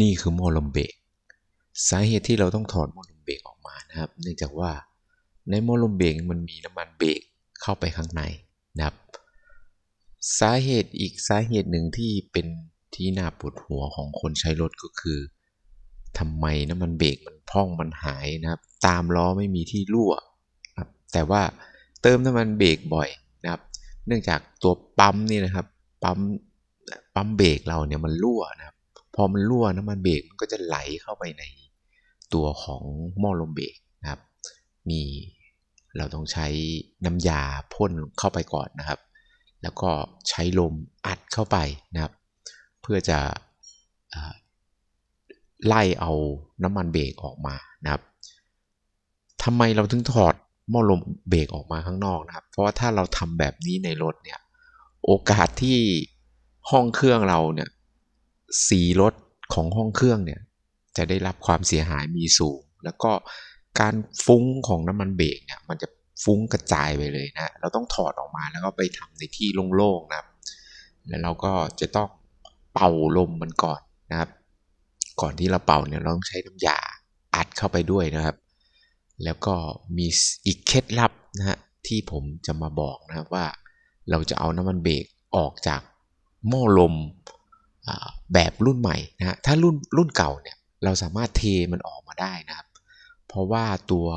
นี่คือหม้อลมเบรกสาเหตุที่เราต้องถอดหม้อลมเบรกออกมานะครับ เนื่องจากว่าในหม้อลมเบรกมันมีน้ำมันเบรกเข้าไปข้างในนะครับ สาเหตุอีกสาเหตุหนึ่งที่เป็นที่น่าปวดหัวของคนใช้รถก็คือทำไมน้ำมันเบรกมันพองมันหายนะครับ ตามล้อไม่มีที่รั่วครับแต่ว่าเติมน้ำมันเบรกบ่อยนะครับ เนื่องจากตัวปั๊มนี่นะครับ ปั๊มปั๊มเบรกเราเนี่ยมันรั่วนะครับ พอมันรั่วน้ำมันเบรกมันก็จะไหลเข้าไปในตัวของหม้อลมเบรกนะครับ มีเราต้องใช้น้ำยาพ่นเข้าไปก่อนนะครับ แล้วก็ใช้ลมอัดเข้าไปนะครับ เพื่อจะไล่เอาน้ำมันเบรกออกมานะครับทำไมเราถึงถอดหม้อลมเบรกออกมาข้างนอกนะครับ เพราะว่าถ้าเราทำแบบนี้ในรถเนี่ย โอกาสที่ห้องเครื่องเราเนี่ย สีรถของห้องเครื่องเนี่ยจะได้รับความเสียหายมีสูง แล้วก็การฟุ้งของน้ำมันเบรกเนี่ยมันจะฟุ้งกระจายไปเลยนะ เราต้องถอดออกมาแล้วก็ไปทำในที่โล่งๆนะครับ แล้วเราก็จะต้องเป่าลมมันก่อนนะครับ ก่อนที่เราเป่าเนี่ยเราต้องใช้น้ำยาอัดเข้าไปด้วยนะครับ แล้วก็มีอีกเคล็ดลับนะฮะที่ผมจะมาบอกนะครับว่า เราจะเอาน้ำมันเบรกออกจากหม้อลม แบบรุ่นใหม่นะฮะถ้ารุ่นรุ่นเก่าเนี่ยเราสามารถเทมันออกมาได้นะครับ เพราะว่าตัว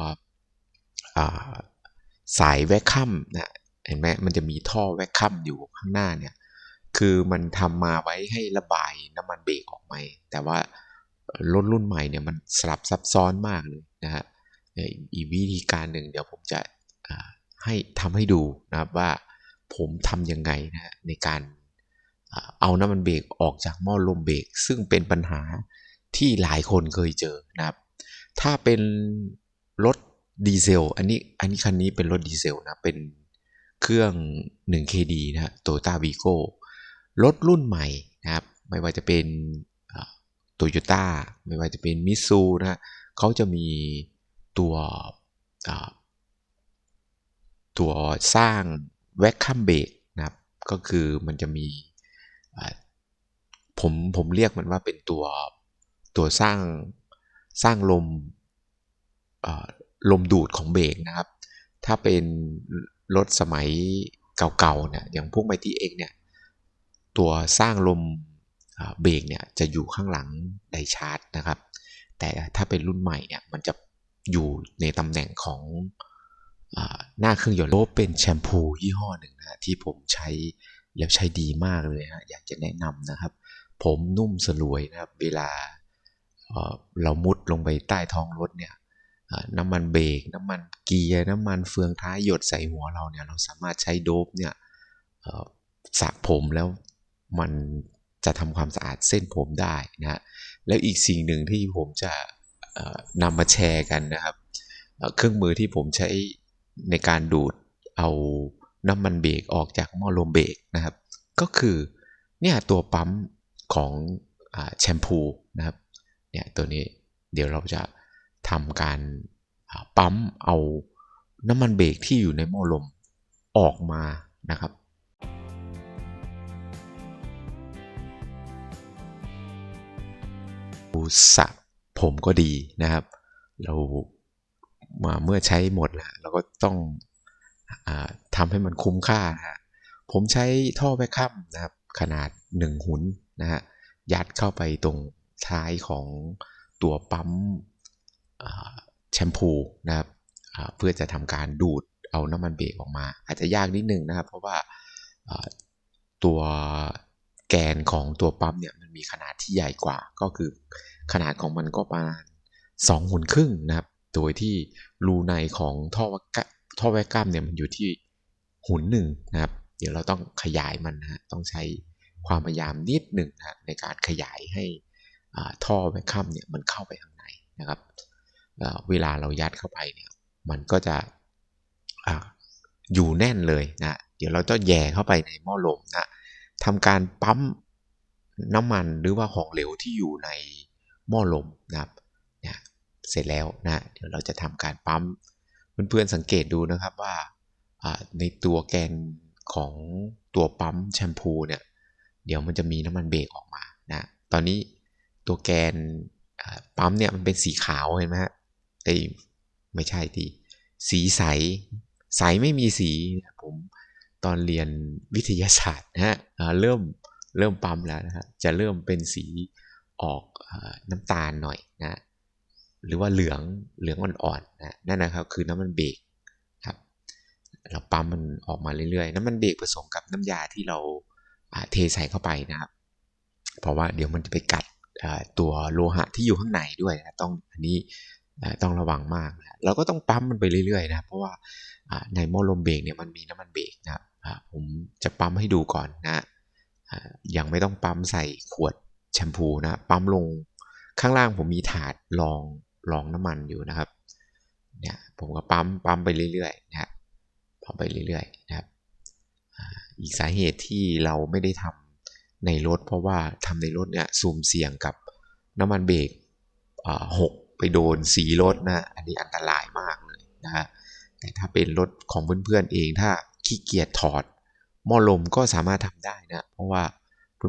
สายแวคคัมนะเห็นไหมมันจะมีท่อแวคคัมอยู่ข้างหน้าเนี่ยคือมันทำมาไว้ให้ระบายน้ำมันเบรกออกมาแต่ว่ารถรุ่นใหม่เนี่ยมันสลับซับซ้อนมากเลยนะฮะอีกวิธีการหนึ่งเดี๋ยวผมจะให้ทำให้ดูนะครับว่าผมทำยังไงนะในการ เอาน้ำมันเบรกออกจากหม้อลมเบรกซึ่งเป็นปัญหาที่หลายคนเคยเจอนะครับ ถ้าเป็นรถดีเซลอันนี้อันนี้คันนี้เป็นรถดีเซลนะเป็นเครื่อง 1KD นะฮะโตโยต้าวีโก้รถรุ่นใหม่นะครับ ไม่ว่าจะเป็นโตโยต้าไม่ว่าจะเป็นมิซูนะเขาจะมีตัวตัวสร้างแวคคัมเบรกนะครับ ก็คือมันจะมี ผมผมเรียกมันว่าเป็นตัวตัวสร้างสร้างลมลมดูดของเบรกนะครับ ถ้าเป็นรถสมัยเก่าๆเนี่ยอย่างพวกไมตี้เอ็กเนี่ยตัวสร้างลมเบรกเนี่ยจะอยู่ข้างหลังไดชาร์จนะครับ แต่ถ้าเป็นรุ่นใหม่เนี่ยมันจะอยู่ในตำแหน่งของหน้าเครื่องยนต์โลเป็นแชมพูยี่ห้อหนึ่งนะที่ผมใช้ แล้วใช้ดีมากเลยฮะอยากจะแนะนำนะครับ ผมนุ่มสลวยนะครับ เวลาเรามุดลงไปใต้ท้องรถเนี่ยน้ำมันเบรกน้ำมันเกียร์น้ำมันเฟืองท้ายหยดใส่หัวเราเนี่ยเราสามารถใช้โดบเนี่ยสระผมแล้วมันจะทำความสะอาดเส้นผมได้นะแล้วอีกสิ่งหนึ่งที่ผมจะนำมาแชร์กันนะครับ เครื่องมือที่ผมใช้ในการดูดเอา น้ำมันเบรกออกจากหม้อลมเบรกนะครับ ก็คือเนี่ยตัวปั๊มของแชมพูนะครับเนี่ยตัวนี้เดี๋ยวเราจะทำการปั๊มเอาน้ำมันเบรกที่อยู่ในหม้อลมออกมานะครับสระผมก็ดีนะครับ เราาเมื่อใช้หมดแล้วเราก็ต้อง ทำให้มันคุ้มค่าฮะผมใช้ท่อแวคคัมนะครับ ขนาด 1 หุนนะฮะยัดเข้าไปตรงท้ายของตัวปั๊มแชมพูนะครับเพื่อจะทำการดูดเอาน้ำมันเบรกออกมา อาจจะยากนิดนึงนะครับ เพราะว่าตัวแกนของตัวปั๊มเนี่ยมันมีขนาดที่ใหญ่กว่า ก็คือขนาดของมันก็ประมาณ2หุ่นครึ่งนะครับ โดยที่รูในของท่อ ท่อแวกกัมเนี่ยมันอยู่ที่หุนหนึ่งนะครับ เดี๋ยวเราต้องขยายมันนะต้องใช้ความพยายามนิดหนึ่งนะในการขยายให้ท่อแวคคัมเนี่ยมันเข้าไปข้างในนะครับเวลาเรายัดเข้าไปเนี่ยมันก็จะออยู่แน่นเลยนะเดี๋ยวเราจะแย่เข้าไปในหม้อลมนะทำการปั๊มน้ำมันหรือว่าของเหลวที่อยู่ในหม้อลมนะครับเนี่ยเสร็จแล้วนะเดี๋ยวเราจะทำการปั๊ม เพื่อนๆสังเกตดูนะครับว่าในตัวแกนของตัวปั๊มแชมพูเนี่ยเดี๋ยวมันจะมีน้ำมันเบรกออกมานะตอนนี้ตัวแกนปั๊มเนี่ยมันเป็นสีขาวเห็นไหมฮะไอ้ไม่ใช่ทีสีใส ใสไม่มีสีผมตอนเรียนวิทยาศาสตร์นะฮะเริ่มเริ่มปั๊มแล้วนะฮะจะเริ่มเป็นสีออกน้ำตาลหน่อยนะ หรือว่าเหลืองเหลืองอ่อนๆนะนั่นนะครับคือน้ำมันเบรกครับ เราปั๊มมันออกมาเรื่อยๆ น้ำมันเบรกผสมกับน้ำยาที่เราเทใส่เข้าไปนะครับ เพราะว่าเดี๋ยวมันจะไปกัดตัวโลหะที่อยู่ข้างในด้วยนะต้องอันนี้ต้องระวังมากนะเราก็ต้องปั๊มมันไปเรื่อยๆนะเพราะว่าในหม้อลมเบรกเนี่ยมันมีน้ำมันเบรกนะครับผมจะปั๊มให้ดูก่อนนะยังไม่ต้องปั๊มใส่ขวดแชมพูนะปั๊มลงข้างล่างผมมีถาดรอง รองน้ำมันอยู่นะครับเนี่ยผมก็ปั๊มปั๊มไปเรื่อยๆนะครับพอไปเรื่อยๆนะครับอีกสาเหตุที่เราไม่ได้ทำในรถ เพราะว่าทำในรถเนี่ยซูมเสี่ยงกับน้ำมันเบรกหกไปโดนสีรถนะอันนี้อันตรายมากเลยนะฮะแต่ถ้าเป็นรถของเพื่อนๆเองถ้าขี้เกียจถอดหม้อลมก็สามารถทำได้นะเพราะว่า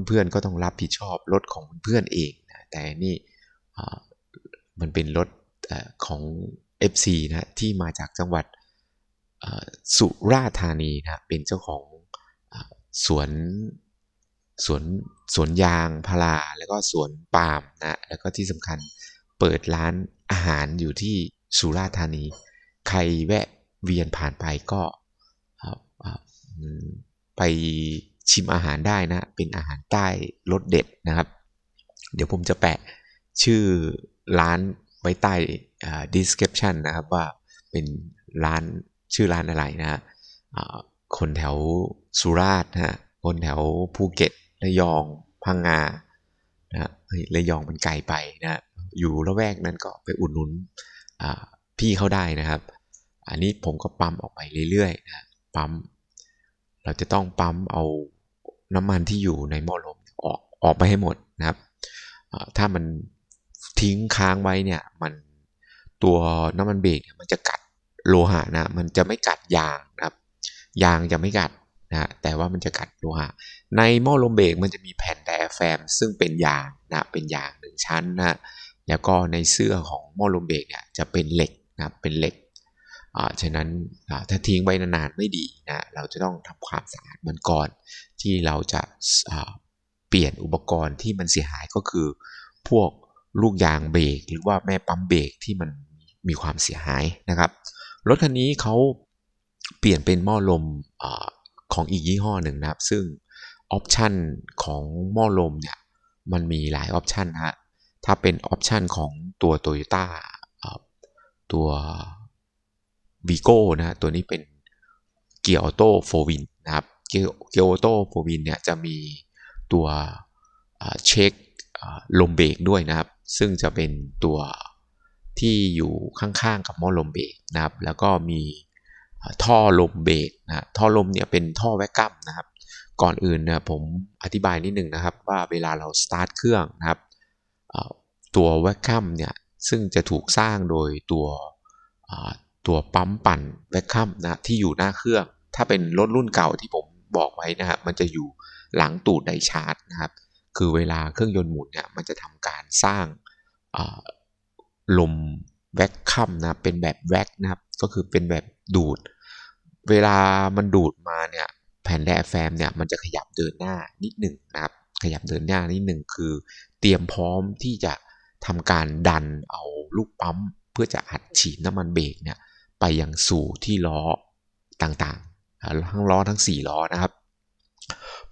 เพื่อนๆก็ต้องรับผิดชอบรถของเพื่อนๆเองนะแต่นี่ มันเป็นรถเอ่อของ FC นะที่มาจากจังหวัดสุราษฎร์ธานีนะเป็นเจ้าของสวนสวนสวนยางพาราแล้วก็สวนปาล์มนะแล้วก็ที่สำคัญเปิดร้านอาหารอยู่ที่สุราษฎร์ธานี ใครแวะเวียนผ่านไปก็ไปชิมอาหารได้นะ เป็นอาหารใต้รสเด็ดนะครับ เดี๋ยวผมจะแปะชื่อ ร้านไว้ใต้ description นะครับว่าเป็นร้านชื่อร้านอะไรนะฮะคนแถวสุราษฎร์นะฮะคนแถวภูเก็ตระยองพังงานะฮะเฮ้ยระยองมันไกลไปนะฮะอยู่ละแวกนั้นก็ไปอุดหนุนพี่เขาได้นะครับ อันนี้ผมก็ปั๊มออกไปเรื่อยๆนะปั๊มเราจะต้องปั๊มเอาน้ำมันที่อยู่ในหม้อลมออกออกไปให้หมดนะครับถ้ามัน ทิ้งค้างไว้เนี่ยมันตัวน้ำมันเบรกมันจะกัดโลหะนะมันจะไม่กัดยางนะครับ ยางจะไม่กัดนะแต่ว่ามันจะกัดโลหะ ในหม้อลมเบรกมันจะมีแผ่นไดอะแฟมซึ่งเป็นยางนะเป็นยางหนึ่งชั้นนะแล้วก็ในเสื้อของหม้อลมเบรกเนี่ยจะเป็นเหล็กนะเป็นเหล็กอ่าฉะนั้นอ่าถ้าทิ้งไว้นานๆไม่ดีนะเราจะต้องทำความสะอาดมันก่อนที่เราจะอ่าเปลี่ยนอุปกรณ์ที่มันเสียหายก็คือพวก ลูกยางเบรกหรือว่าแม่ปั๊มเบรกที่มันมีความเสียหายนะครับรถคันนี้เขาเปลี่ยนเป็นหม้อลมอของอีกยี่ห้อหนึ่งนะครับ ซึ่งออปชันของหม้อลมเนี่ยมันมีหลายออปชันฮะถ้าเป็นออปชันของตัว Toyota อ่าตัววีโก้นะตัวนี้เป็นเกียร์ออโต้โฟวินนะครับเกียร์เกียร์ออโต้โฟวินเนี่ยจะมีตัวเช็คลมเบรกด้วยนะครับ ซึ่งจะเป็นตัวที่อยู่ข้างๆกับหม้อลมเบรกนะครับ แล้วก็มีท่อลมเบรกนะท่อลมเนี่ยเป็นท่อแวกกัมนะครับ ก่อนอื่นนะผมอธิบายนิดนึงนะครับ ว่าเวลาเราสตาร์ทเครื่องนะครับตัวแวกกัมเนี่ยซึ่งจะถูกสร้างโดยตัวตัวปั๊มปั่นแวคคัมนะที่อยู่หน้าเครื่อง ถ้าเป็นรถรุ่นเก่าที่ผมบอกไว้นะครับมันจะอยู่หลังตูดไดชาร์จนะครับ คือเวลาเครื่องยนต์หมุนเนี่ยมันจะทำการสร้างลมแวคคัมนะเป็นแบบแวกนะครับก็คือเป็นแบบดูด เวลามันดูดมาเนี่ยแผ่นแดแฟมเนี่ยมันจะขยับเดินหน้านิดหนึ่งนะครับขยับเดินหน้านิดหนึ่งคือ เตรียมพร้อมที่จะทำการดันเอาลูกปั๊ม เพื่อจะอัดฉีดน้ำมันเบรกเนี่ยไปยังสู่ที่ล้อต่างๆ ทั้งล้อทั้ง 4 ล้อนะครับ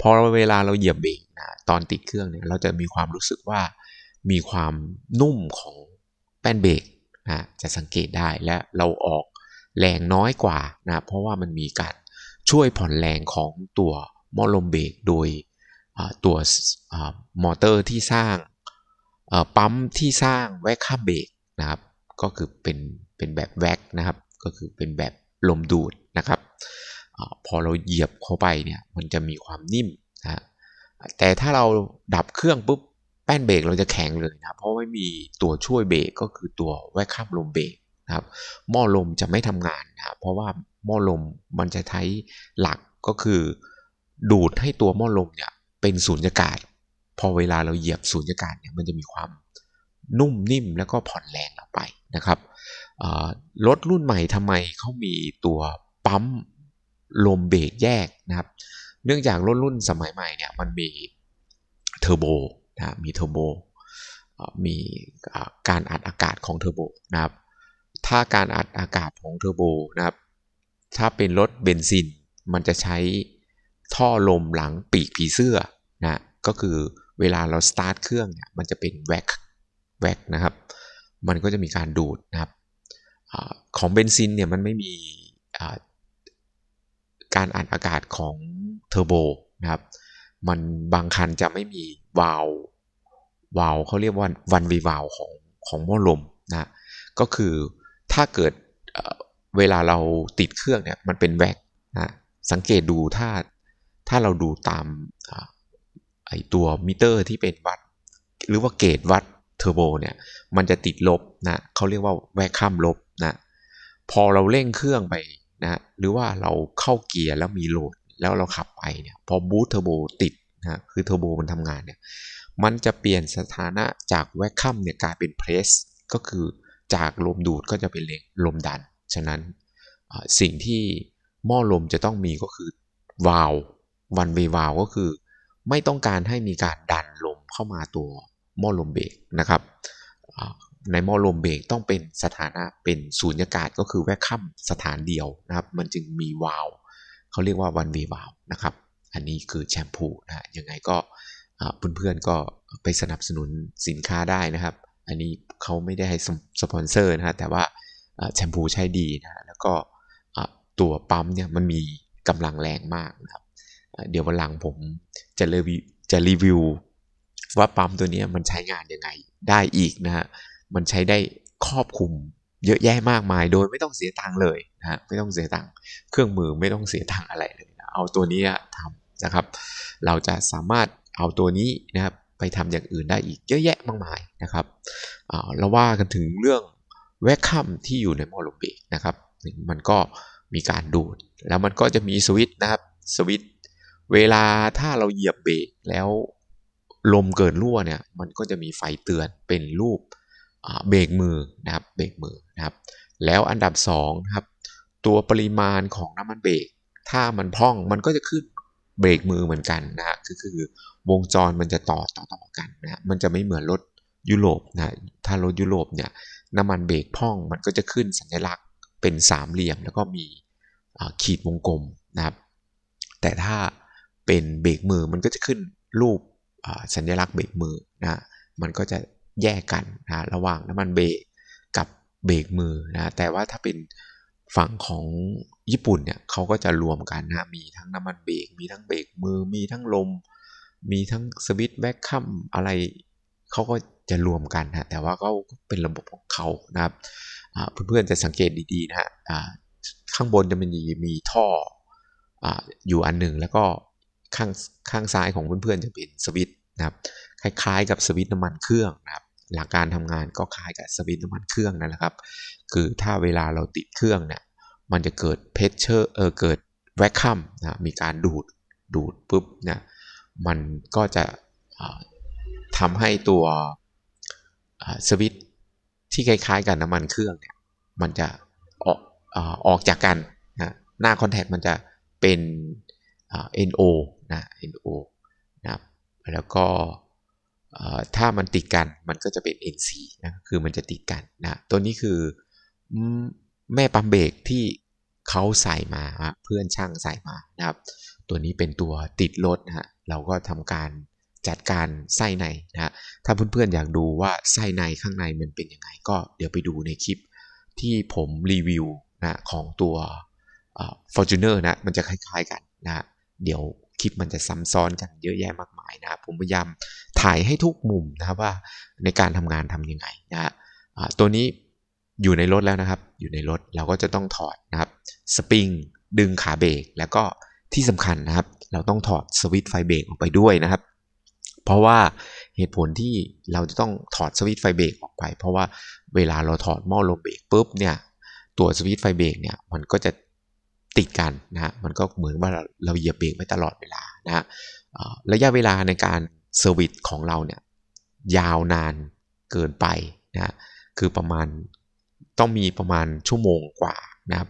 พอเวลาเราเหยียบเบรกนะตอนติดเครื่องเนี่ยเราจะมีความรู้สึกว่ามีความนุ่มของแป้นเบรกนะจะสังเกตได้และเราออกแรงน้อยกว่านะเพราะว่ามันมีการช่วยผ่อนแรงของตัวหม้อลมเบรกโดยตัวมอเตอร์ที่สร้างปั๊มที่สร้างแวคคัมเบรกนะครับ ก็คือเป็นเป็นแบบแวกนะครับ ก็คือเป็นแบบลมดูดนะครับ พอเราเหยียบเข้าไปเนี่ยมันจะมีความนิ่มนะแต่ถ้าเราดับเครื่องปุ๊บแป้นเบรกเราจะแข็งเลยนะเพราะไม่มีตัวช่วยเบรกก็คือตัวแวกคัมลมเบรกนะครับหม้อลมจะไม่ทำงานนะเพราะว่าหม้อลมมันจะใช้หลักก็คือ ดูดให้ตัวหม้อลมเนี่ยเป็นสูญญากาศ พอเวลาเราเหยียบสูญญากาศเนี่ยมันจะมีความนุ่มนิ่มแล้วก็ผ่อนแรงออกไปนะครับรถรุ่นใหม่ทำไมเขามีตัวปั๊ม ลมเบรกแยกนะครับ เนื่องจากรถรุ่นสมัยใหม่เนี่ยมันมีเทอร์โบนะมีเทอร์โบมีการอัดอากาศของเทอร์โบนะครับ ถ้าการอัดอากาศของเทอร์โบนะครับ ถ้าเป็นรถเบนซินมันจะใช้ท่อลมหลังปีกผีเสื้อนะก็คือเวลาเราสตาร์ทเครื่องเนี่ยมันจะเป็นแว็กแว็กนะครับ มันก็จะมีการดูดนะครับอของเบนซินเนี่ยมันไม่มี การอัดอากาศของเทอร์โบนะครับ มันบางคันจะไม่มีวาล์ววาล์วเขาเรียกว่าวันวีวาล์วของของหม้อลมนะก็คือถ้าเกิดเวลาเราติดเครื่องเนี่ยมันเป็นแว็กนะสังเกตดูถ้าถ้าเราดูตามไอตัวมิเตอร์ที่เป็นวัด หรือว่าเกจวัดเทอร์โบเนี่ยมันจะติดลบนะเขาเรียกว่าแวกข้ามลบนะพอเราเร่งเครื่องไป นะหรือว่าเราเข้าเกียร์แล้วมีโหลดแล้วเราขับไปเนี่ยพอบูตเทอร์โบติดนะคือเทอร์โบมันทำงานเนี่ยมันจะเปลี่ยนสถานะจากแวกคัมเนี่ยกลายเป็นเพรสก็คือจากลมดูดก็จะเป็นลมดัน ฉะนั้นสิ่งที่หม้อลมจะต้องมีก็คือวาลวันเววาลก็คือ ไม่ต้องการให้มีการดันลมเข้ามาตัวหม้อลมเบรกนะครับ ในมอลมเบกต้องเป็นสถานะเป็นสูญญากาศก็คือแวกคัมสถานเดียวนะครับ มันจึงมีวาลเขาเรียกว่าวันเววาลนะครับ อันนี้คือแชมพูนะยังไงก็เพื่อนๆก็ไปสนับสนุนสินค้าได้นะครับ อันนี้เขาไม่ได้ให้สปอนเซอร์นะฮะแต่ว่าแชมพูใช้ดีนะแล้วก็ตัวปั๊มเนี่ยมันมีกำลังแรงมากนะครับ เดี๋ยววันหลังผมจะรีวิวจะรีวิวว่าปั๊มตัวนี้มันใช้งานยังไงได้อีกนะฮะ มันใช้ได้ครอบคลุมเยอะแยะมากมาย โดยไม่ต้องเสียตังค์เลยนะฮะไม่ต้องเสียตังค์เครื่องมือไม่ต้องเสียตังค์อะไรเลยนะเอาตัวนี้ทำนะครับ เราจะสามารถเอาตัวนี้นะครับไปทำอย่างอื่นได้อีกเยอะแยะมากมายนะครับเราว่ากันถึงเรื่องแวคคัมที่อยู่ในโมโลเบกนะครับ มันก็มีการดูด แล้วมันก็จะมีสวิตช์นะครับสวิตช์เวลาถ้าเราเหยียบเบรกแล้วลมเกิดรั่วเนี่ย มันก็จะมีไฟเตือนเป็นรูป เบรกมือนะครับเบรกมือนะครับ แล้วอันดับ2ครับตัวปริมาณของน้ำมันเบรกถ้ามันพร่องมันก็จะขึ้นเบรกมือเหมือนกันนะฮะคือคือวงจรมันจะต่อต่อต่อกันนะมันจะไม่เหมือนรถยุโรปนะถ้ารถยุโรปเนี่ยน้ำมันเบรกพ่องมันก็จะขึ้นสัญลักษณ์เป็นสามเหลี่ยม แล้วก็มีขีดวงกลมนะครับ แต่ถ้าเป็นเบรกมือมันก็จะขึ้นรูปสัญลักษณ์เบรกมือนะมันก็จะ แยกกันนะระหว่างน้ำมันเบรกกับเบรกมือนะแต่ว่าถ้าเป็นฝั่งของญี่ปุ่นเนี่ยเขาก็จะรวมกันนะมีทั้งน้ำมันเบรกมีทั้งเบรกมือ มีทั้งลม มีทั้งสวิตช์แบ็คคัมอะไรเขาก็จะรวมกันฮะแต่ว่าก็เป็นระบบของเขานะครับเพื่อนๆจะสังเกตดีๆนะฮะข้างบนจะมีมีท่อออยู่อันหนึ่งแล้วก็ข้างข้างซ้ายของเพื่อนๆจะเป็นสวิตช์นะครับคล้ายๆ กับสวิตช์น้ำมันเครื่องนะครับ หลักการทำงานก็คล้ายกับสวิตช์น้ำมันเครื่องนั่นแหละครับ คือถ้าเวลาเราติดเครื่องเนี่ยมันจะเกิดเพชเชอร์เออเกิดแวคคัมนะมีการดูดดูดปุ๊บเนี่ยมันก็จะทำให้ตัวสวิตที่คล้ายๆ กับน้ำมันเครื่องเนี่ยมันจะออกออกจากกันนะหน้าคอนแทคมันจะเป็น NO นะ NO นะแล้วก็ ถ้ามันติดกันมันก็จะเป็น NC นะคือมันจะติดกันนะตัวนี้คือแม่ปั๊มเบรกที่เขาใส่มาเพื่อนช่างใส่มานะครับ ตัวนี้เป็นตัวติดรถนะฮะเราก็ทำการจัดการไส้ในนะฮะถ้าเพื่อนๆอยากดูว่าไส้ในข้างในมันเป็นยังไง ก็เดี๋ยวไปดูในคลิปที่ผมรีวิวนะของตัว Fortuner นะมันจะคล้ายๆกันนะเดี๋ยว คลิปมันจะซ้ำซ้อนกันเยอะแยะมากมายนะผมพยายามถ่ายให้ทุกมุมนะครับว่าในการทำงานทำยังไงนะตัวนี้อยู่ในรถแล้วนะครับ อยู่ในรถเราก็จะต้องถอดนะครับสปริงดึงขาเบรกแล้วก็ที่สำคัญนะครับ เราต้องถอดสวิตช์ไฟเบรกออกไปด้วยนะครับ เพราะว่าเหตุผลที่เราจะต้องถอดสวิตช์ไฟเบรกออกไป เพราะว่าเวลาเราถอดหม้อลมเบรกปุ๊บเนี่ยตัวสวิตช์ไฟเบรกเนี่ยมันก็จะ ติดกันนะฮะมันก็เหมือนว่าเราเหยียบเบรกไว้ตลอดเวลานะฮะระยะเวลาในการเซอร์วิสของเราเนี่ยยาวนานเกินไปนะคือประมาณต้องมีประมาณชั่วโมงกว่านะครับ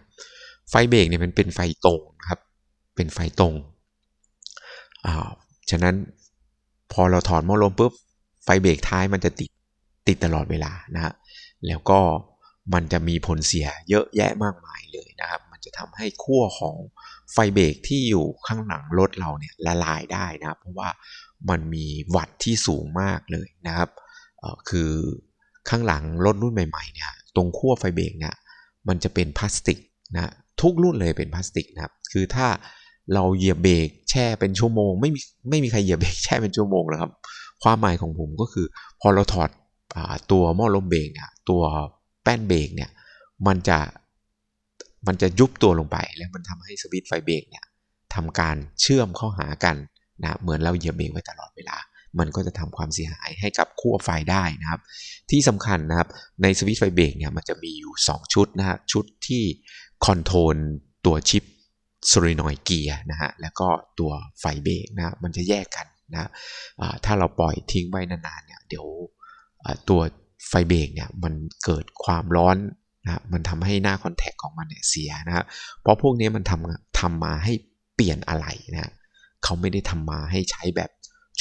ไฟเบรกเนี่ยมันเป็นไฟตรงครับ เป็นไฟตรงอ่าฉะนั้นพอเราถอดหม้อลมปุ๊บไฟเบรกท้ายมันจะติดติดตลอดเวลานะฮะแล้วก็ มันจะมีผลเสียเยอะแยะมากมายเลยนะครับ มันจะทำให้ขั้วของไฟเบรกที่อยู่ข้างหลังรถเราเนี่ยละลายได้นะเพราะว่ามันมีวัตต์ที่สูงมากเลยนะครับคือข้างหลังรถรุ่นใหม่ๆเนี่ยตรงขั้วไฟเบรกเนี่ยมันจะเป็นพลาสติกนะทุกรุ่นเลยเป็นพลาสติกนะครับคือถ้าเราเหยียบเบรกแช่เป็นชั่วโมง ไม่มีไม่มีใครเหยียบเบรกแช่เป็นชั่วโมงแล้วครับ ความหมายของผมก็คือ พอเราถอดอตัวหม้อลมเบรกเนี่ยตัว ป้นเบรกเนี่ยมันจะมันจะยุบตัวลงไป แล้วมันทำให้สวิตช์ไฟเบรกเนี่ยทำการเชื่อมเข้าหากันนะเหมือนเราเหยียบเบรกไว้ตลอดเวลา มันก็จะทำความเสียหายให้กับขั้วไฟได้นะครับ ที่สำคัญนะครับในสวิตช์ไฟเบรกเนี่ยมันจะมีอยู่ 2 ชุดนะฮะชุดที่คอนโทรลตัวชิปโซลินอยเกียร์นะฮะแล้วก็ตัวไฟเบรกนะมันจะแยกกันนะถ้าเราปล่อยทิ้งไว้นานๆเนี่ยเดี๋ยวตัว ไฟเบรกเนี่ยมันเกิดความร้อนนะมันทำให้หน้าคอนแทคของมันเนี่ยเสียนะเพราะพวกนี้มันทำทำมาให้เปลี่ยนอะไรนะเขาไม่ได้ทำมาให้ใช้แบบ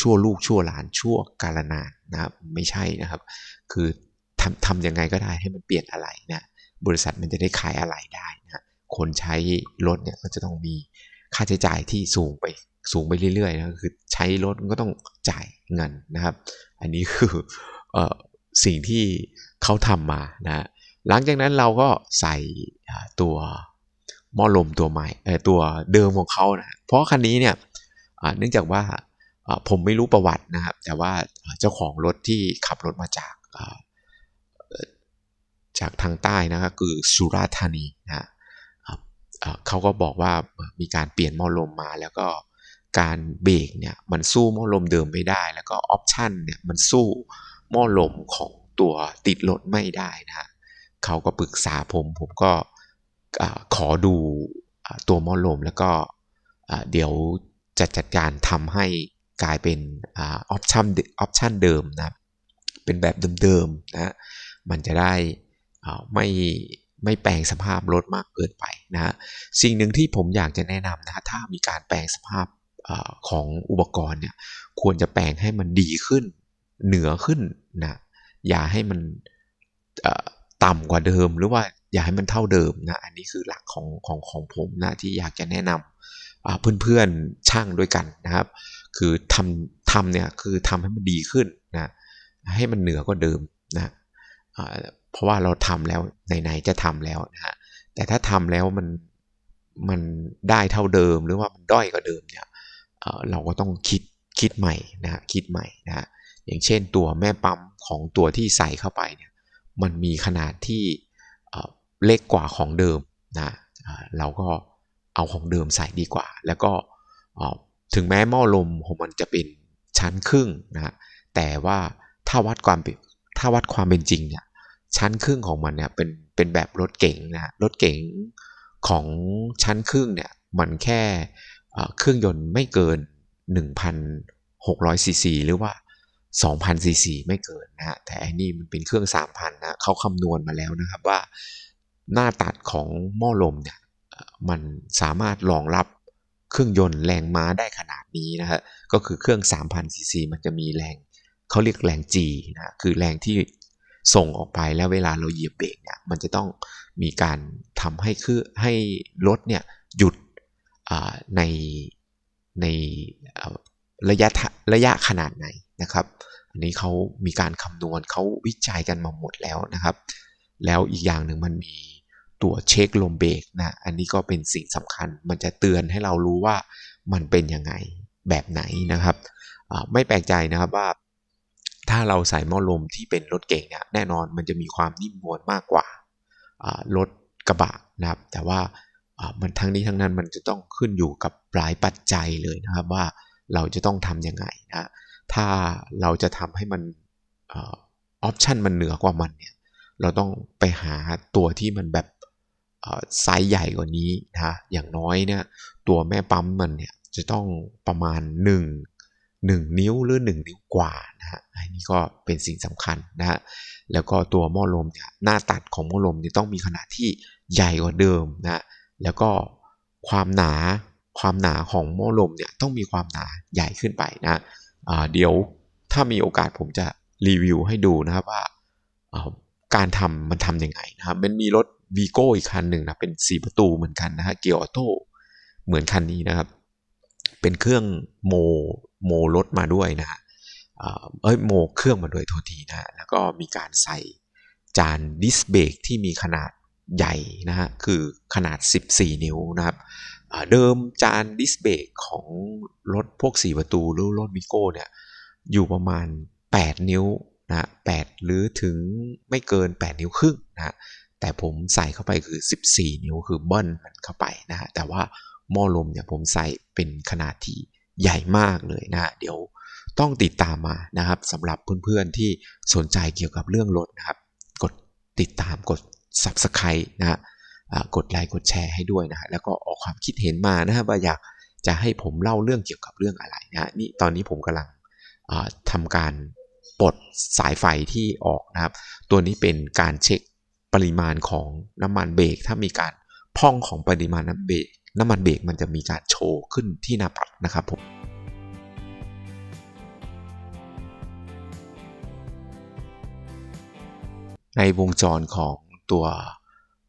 ชั่วลูกชั่วหลานชั่วกาลนานนะครับไม่ใช่นะครับ คือทำทำยังไงก็ได้ให้มันเปลี่ยนอะไรนะบริษัทมันจะได้ขายอะไรได้นะคนใช้รถเนี่ยก็จะต้องมีค่าใช้จ่ายที่สูงไปสูงไปเรื่อยๆนะคือใช้รถก็ต้องจ่ายเงินนะครับ อันนี้คืออ สิ่งที่เขาทำมานะหลังจากนั้นเราก็ใส่ตัวหม้อลมตัวใหม่ตัวเดิมของเขานะเพราะคันนี้เนี่ยเนื่องจากว่าผมไม่รู้ประวัตินะครับ แต่ว่าเจ้าของรถที่ขับรถมาจากจากทางใต้นะครับคือสุราษฎร์ธานีนะเขาก็บอกว่ามีการเปลี่ยนหม้อลมมา แล้วก็การเบรกเนี่ยมันสู้หม้อลมเดิมไม่ได้ แล้วก็ออปชันเนี่ยมันสู้ หม้อลมของตัวติดรถไม่ได้นะฮะเขาก็ปรึกษาผม ผมก็ขอดูตัวหม้อลมแล้วก็เดี๋ยวจะจัดการทำให้กลายเป็นออปชั่นออปชั่นเดิมนะเป็นแบบเดิมๆนะมันจะได้ไม่ไม่แปลงสภาพรถมากเกินไปนะสิ่งหนึ่งที่ผมอยากจะแนะนำนะถ้ามีการแปลงสภาพของอุปกรณ์เนี่ยควรจะแปลงให้มันดีขึ้น เหนือขึ้นนะอย่าให้มันต่ำกว่าเดิมหรือว่าอย่าให้มันเท่าเดิมนะอันนี้คือหลักของของของผมนะที่อยากจะแนะนำเพื่อนๆช่างด้วยกันนะครับ คือทำทำเนี่ยคือทำให้มันดีขึ้นนะให้มันเหนือกว่าเดิมนะเพราะว่าเราทำแล้วไหนๆจะทำแล้วนะฮะแต่ถ้าทำแล้วมันมันได้เท่าเดิมหรือว่ามันด้อยกว่าเดิมเนี่ยเราก็ต้องคิดคิดใหม่นะคิดใหม่นะ อย่างเช่นตัวแม่ปั๊มของตัวที่ใส่เข้าไปเนี่ยมันมีขนาดที่เล็กกว่าของเดิมนะเราก็เอาของเดิมใส่ดีกว่า แล้วก็ถึงแม้หม้อลมของมันจะเป็นชั้นครึ่งนะแต่ว่าถ้าวัดความถ้าวัดความเป็นจริงเนี่ยชั้นครึ่งของมันเนี่ยเป็นเป็นแบบรถเก๋งนะรถเก๋งของชั้นครึ่งเนี่ยมันแค่เครื่องยนต์ไม่เกิน 1,600ซีซีหรือว่า 2,000ซีซีไม่เกินนะฮะแต่อันนี้มันเป็นเครื่อง 3,000นะเขาคำนวณมาแล้วนะครับว่าหน้าตัดของหม้อลมเนี่ยมันสามารถรองรับเครื่องยนต์แรงม้าได้ขนาดนี้นะฮะก็คือเครื่อง 3,000ซีซีมันจะมีแรงเขาเรียกแรง G นะคือแรงที่ส่งออกไปแล้วเวลาเราเหยียบเบรกเนี่ยมันจะต้องมีการทำให้คือให้รถเนี่ยหยุดในในระยะระยะขนาดไหน นะครับอันนี้เขามีการคำนวณเขาวิจัยกันมาหมดแล้วนะครับ แล้วอีกอย่างหนึ่งมันมีตัวเช็คลมเบรกนะอันนี้ก็เป็นสิ่งสำคัญ มันจะเตือนให้เรารู้ว่ามันเป็นยังไงแบบไหนนะครับไม่แปลกใจนะครับว่าถ้าเราใส่หม้อลมที่เป็นรถเก่งเนี่ยแน่นอนมันจะมีความนิ่มนวลมากกว่ารถกระบะนะครับ แต่ว่ามันทั้งนี้ทั้งนั้นมันจะต้องขึ้นอยู่กับหลายปัจจัยเลยนะครับว่าเราจะต้องทำยังไงนะ ถ้าเราจะทำให้มันออปชันมันเหนือกว่ามันเนี่ยเราต้องไปหาตัวที่มันแบบไซส์ใหญ่กว่านี้นะอย่างน้อยเนี่ยตัวแม่ปั๊มมันเนี่ยจะต้องประมาณ 1 1 นิ้วหรือ 1 นิ้วกว่านะฮะอันนี้ก็เป็นสิ่งสำคัญนะฮะแล้วก็ตัวหม้อลมเนี่ยหน้าตัดของหม้อลมเนี่ยต้องมีขนาดที่ใหญ่กว่าเดิมนะแล้วก็ความหนาความหนาของหม้อลมเนี่ยต้องมีความหนาใหญ่ขึ้นไปนะ เดี๋ยวถ้ามีโอกาสผมจะรีวิวให้ดูนะครับว่าการทำมันทำยังไงนะครับมันมีรถวีโก้อีกคันหนึ่งนะเป็น4ประตูเหมือนกันนะฮะเกียร์ออโต้เหมือนคันนี้นะครับ เป็นเครื่องโมโมรถมาด้วยนะฮะเอ้ยโมเครื่องมาด้วยโทษทีนะแล้วก็มีการใส่จานดิสเบรกที่มีขนาดใหญ่นะฮะคือขนาด 14 นิ้วนะครับ เดิมจานดิสเบรกของรถพวก 4 ประตูหรือรถวิโก้เนี่ยอยู่ประมาณ 8 นิ้วนะ8หรือถึงไม่เกิน 8 นิ้วครึ่งนะแต่ผมใส่เข้าไปคือ 14 นิ้วคือเบิ้ลมันเข้าไปนะฮะแต่ว่าหม้อลมเนี่ยผมใส่เป็นขนาดที่ใหญ่มากเลยนะเดี๋ยวต้องติดตามมานะครับสำหรับเพื่อนๆที่สนใจเกี่ยวกับเรื่องรถนะครับ กดติดตามกด Subscribe นะฮะ กดไลค์กดแชร์ให้ด้วยนะฮะแล้วก็ออกความคิดเห็นมานะฮะว่าอยากจะให้ผมเล่าเรื่องเกี่ยวกับเรื่องอะไรนะนี่ตอนนี้ผมกำลังทำการปลดสายไฟที่ออกนะครับ ตัวนี้เป็นการเช็คปริมาณของน้ำมันเบรกถ้ามีการพองของปริมาณน้ำเบรกน้ำมันเบรกมันจะมีการโชว์ขึ้นที่หน้าปัดนะครับผมในวงจรของตัว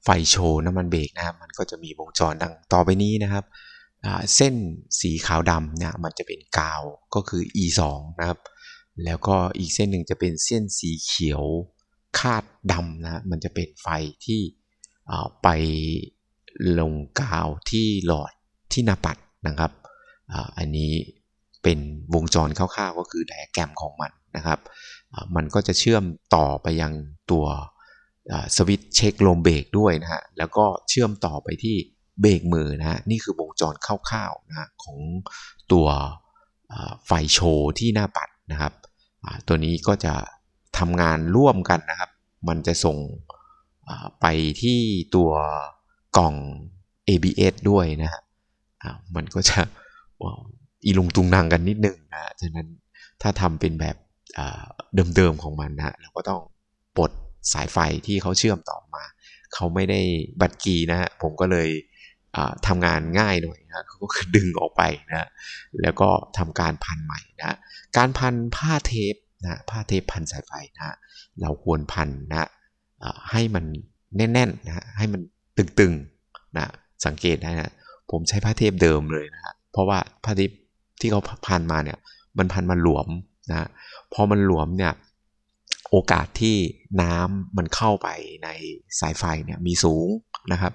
ไฟโชว์น้ำมันเบรกนะครับมันก็จะมีวงจรดังต่อไปนี้นะครับเส้นสีขาวดำเนี่ยมันจะเป็นกาวก็คือ E2 นะครับแล้วก็อีกเส้นหนึ่งจะเป็นเส้นสีเขียวคาดดำนะมันจะเป็นไฟที่ไปลงกาวที่หลอดที่หน้าปัดนะครับอันนี้เป็นวงจรคร่าวๆก็คือไดอะแกรมของมันนะครับมันก็จะเชื่อมต่อไปยังตัว สวิตช์เช็คลมเบรกด้วยนะฮะแล้วก็เชื่อมต่อไปที่เบรกมือนะฮะนี่คือวงจรคร่าวๆนะของตัวไฟโชว์ที่หน้าปัดนะครับตัวนี้ก็จะทำงานร่วมกันนะครับ มันจะส่งไปที่ตัวกล่อง ABS ด้วยนะฮะมันก็จะอีลุงตุงนางกันนิดนึงนะฉะนั้นถ้าทำเป็นแบบเดิมๆของมันนะเราก็ต้องปลด สายไฟที่เขาเชื่อมต่อมา เขาไม่ได้บัตรกีนะฮะผมก็เลยทำงานง่ายหน่อยนะก็คือดึงออกไปนะแล้วก็ทำการพันใหม่นะการพันผ้าเทปนะผ้าเทปพันสายไฟนะเราควรพันนะให้มันแน่นๆนะให้มันตึงๆนะสังเกตได้นะผมใช้ผ้าเทปเดิมเลยนะฮะเพราะว่าผ้าเทปที่เขาพันมาเนี่ยมันพันมาหลวมนะพอมันหลวมเนี่ย โอกาสที่น้ำมันเข้าไปในสายไฟเนี่ยมีสูงนะครับ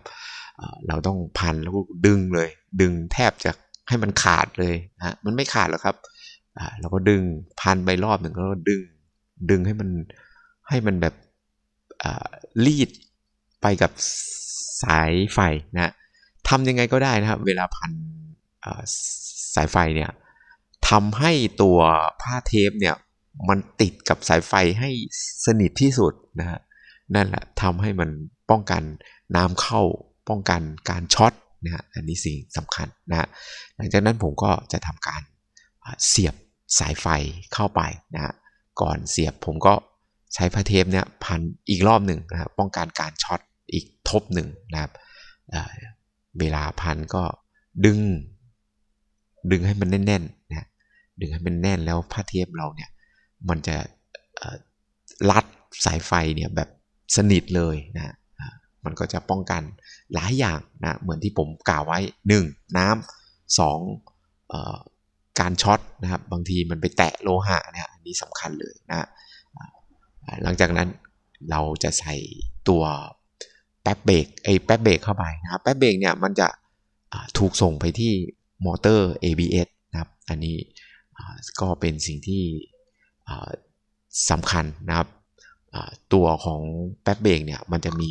เราต้องพันแล้วก็ดึงเลย ดึงแทบจะให้มันขาดเลยนะมันไม่ขาดหรอกครับเราก็ดึงพันไปรอบหนึ่งแล้วก็ดึงดึงให้มันให้มันแบบรีดไปกับสายไฟนะทำยังไงก็ได้นะครับ เวลาพันสายไฟเนี่ยทำให้ตัวผ้าเทปเนี่ย มันติดกับสายไฟให้สนิทที่สุดนะฮะนั่นแหละทำให้มันป้องกันน้ำเข้าป้องกันการช็อตนะฮะอันนี้สิ่งสำคัญนะหลังจากนั้นผมก็จะทำการเสียบสายไฟเข้าไปนะฮะก่อนเสียบผมก็ใช้ผ้าเทปเนี่ยพันอีกรอบหนึ่งนะป้องกันการช็อตอีกทบหนึ่งนะครับเวลาพันก็ดึง ดึงให้มันแน่นๆนะดึงให้มันแน่นแล้วผ้าเทปเราเนี่ย มันจะรัดสายไฟเนี่ยแบบสนิทเลยนะมันก็จะป้องกันหลายอย่างนะเหมือนที่ผมกล่าวไว้ 1. น้ำสองการช็อตนะครับบางทีมันไปแตะโลหะเนี่ยอันนี้สำคัญเลยนะหลังจากนั้นเราจะใส่ตัวแป๊บเบรกไอ้แป๊บเบรกเข้าไปนะครับแป๊บเบรกเนี่ยมันจะถูกส่งไปที่มอเตอร์ ABS นะครับอันนี้ก็เป็นสิ่งที่ สำคัญนะครับตัวของแป๊บเบรกเนี่ยมันจะมี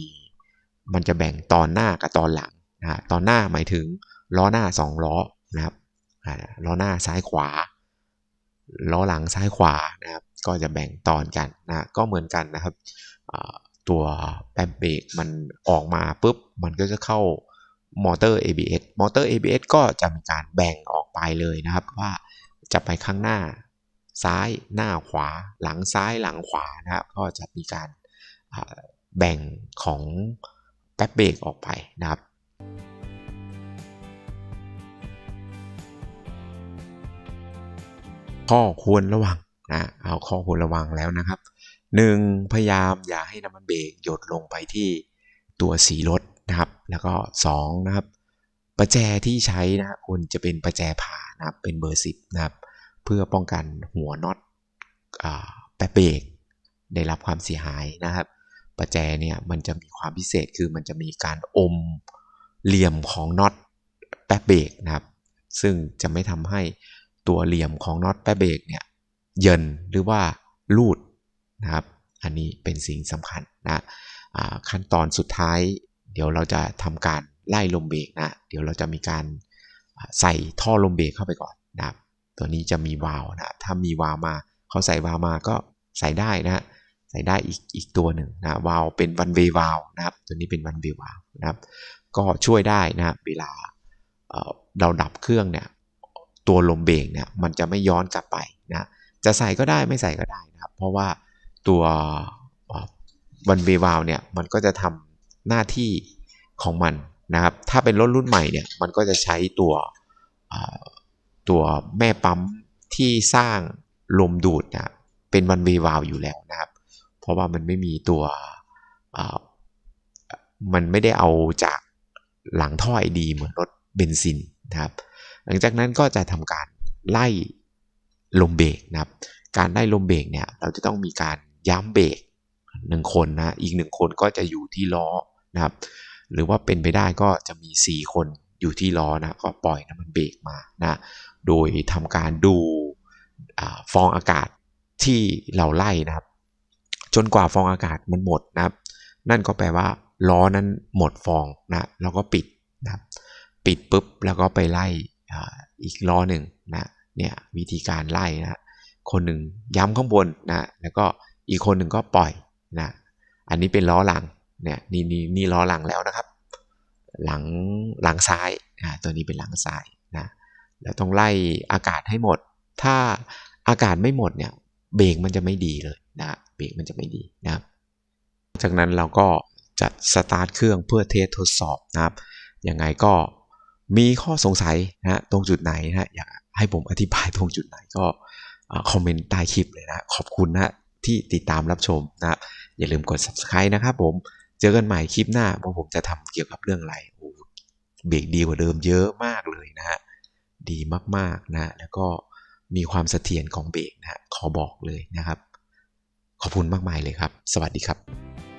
มันจะแบ่งตอนหน้ากับตอนหลังนะตอนหน้าหมายถึงล้อหน้า 2 ล้อนะครับล้อหน้าซ้ายขวา ล้อหลังซ้ายขวานะครับ ก็จะแบ่งตอนกันนะก็เหมือนกันนะครับตัวแปมเบรกมันออกมาปุ๊บมันก็จะเข้ามอเตอร์ ABS มอเตอร์ ABS ก็จะมีการแบ่งออกไปเลยนะครับว่าจะไปข้างหน้า ซ้ายหน้าขวา หลังซ้ายหลังขวานะครับก็จะมีการแบ่งของแป๊บเบรกออกไปนะครับข้อควรระวังนะเอาข้อควรระวังแล้วนะครับ 1. พยายามอย่าให้น้ำมันเบรกหยดลงไปที่ตัวสีรถนะครับ แล้วก็ 2. นะครับ ประแจที่ใช้นะควรจะเป็นประแจผ่านะครับเป็นเบอร์ 10 นะครับ เพื่อป้องกันหัวน็อตแป๊บเบรกได้รับความเสียหายนะครับ ประแจเนี่ยมันจะมีความพิเศษคือมันจะมีการอมเหลี่ยมของน็อตแป๊บเบรกนะครับ ซึ่งจะไม่ทำให้ตัวเหลี่ยมของน็อตแป๊บเบรกเนี่ยเยินหรือว่าลูดนะครับ อันนี้เป็นสิ่งสำคัญนะขั้นตอนสุดท้าย เดี๋ยวเราจะทำการไล่ลมเบรกนะ เดี๋ยวเราจะมีการใส่ท่อลมเบรกเข้าไปก่อนนะครับ ตัวนี้จะมีวาล์วนะถ้ามีวาล์วมาเขาใส่วาล์วมาก็ใส่ได้นะใส่ได้อีกอีกตัวหนึ่งนะวาล์วเป็นวันเววาล์วนะครับ ตัวนี้เป็นวันเววาล์วนะครับ ก็ช่วยได้นะเวลาเราดับเครื่องเนี่ยตัวลมเบรกเนี่ยมันจะไม่ย้อนกลับไปนะจะใส่ก็ได้ไม่ใส่ก็ได้นะครับ เพราะว่าตัววันเววาลเนี่ยมันก็จะทำหน้าที่ของมันนะครับ ถ้าเป็นรถรุ่นใหม่เนี่ยมันก็จะใช้ตัว ตัวแม่ปั๊มที่สร้างลมดูดนะเป็นวันเววาลอยู่แล้วนะครับ เพราะว่ามันไม่มีตัวมันไม่ได้เอาจากหลังท่อไอดีเหมือนรถเบนซินนะครับ หลังจากนั้นก็จะทำการไล่ลมเบรกนะครับ การไล่ลมเบรกเนี่ยเราจะต้องมีการย้ำเบรกหนึ่งคนนะ อีกหนึ่งคนก็จะอยู่ที่ล้อนะครับ หรือว่าเป็นไปได้ก็จะมี 4 คนอยู่ที่ล้อนะ ก็ปล่อยน้ำมันเบรกมานะ โดยทำการดูฟองอากาศที่เราไล่นะครับ จนกว่าฟองอากาศมันหมดนะครับ นั่นก็แปลว่าล้อนั้นหมดฟองนะแล้วก็ปิดนะครับปิดปุ๊บแล้วก็ไปไล่อีกล้อหนึ่งนะเนี่ยวิธีการไล่นะคนหนึ่งย้ำข้างบนนะแล้วก็อีกคนหนึ่งก็ปล่อยนะอันนี้เป็นล้อหลังเนี่ยนี่นี่นี่ล้อหลังแล้วนะครับ หลังหลังซ้ายอ่าตัวนี้เป็นหลังซ้ายนะ แล้วต้องไล่อากาศให้หมด ถ้าอากาศไม่หมดเนี่ยเบรกมันจะไม่ดีเลยนะเบรกมันจะไม่ดีนะครับ จากนั้นเราก็จัดสตาร์ทเครื่องเพื่อเทสทดสอบนะครับ ยังไงก็มีข้อสงสัยนะตรงจุดไหนนะอยากให้ผมอธิบายตรงจุดไหนก็คอมเมนต์ใต้คลิปเลยนะ ขอบคุณนะที่ติดตามรับชมนะอย่าลืมกด subscribe นะครับผม เจอกันใหม่คลิปหน้าว่าผมจะทำเกี่ยวกับเรื่องอะไรเบรกดีกว่าเดิมเยอะมากเลยนะฮะ ดีมากๆนะแล้วก็มีความเสถียรของเบรกนะขอบอกเลยนะครับ ขอบคุณมากมายเลยครับ สวัสดีครับ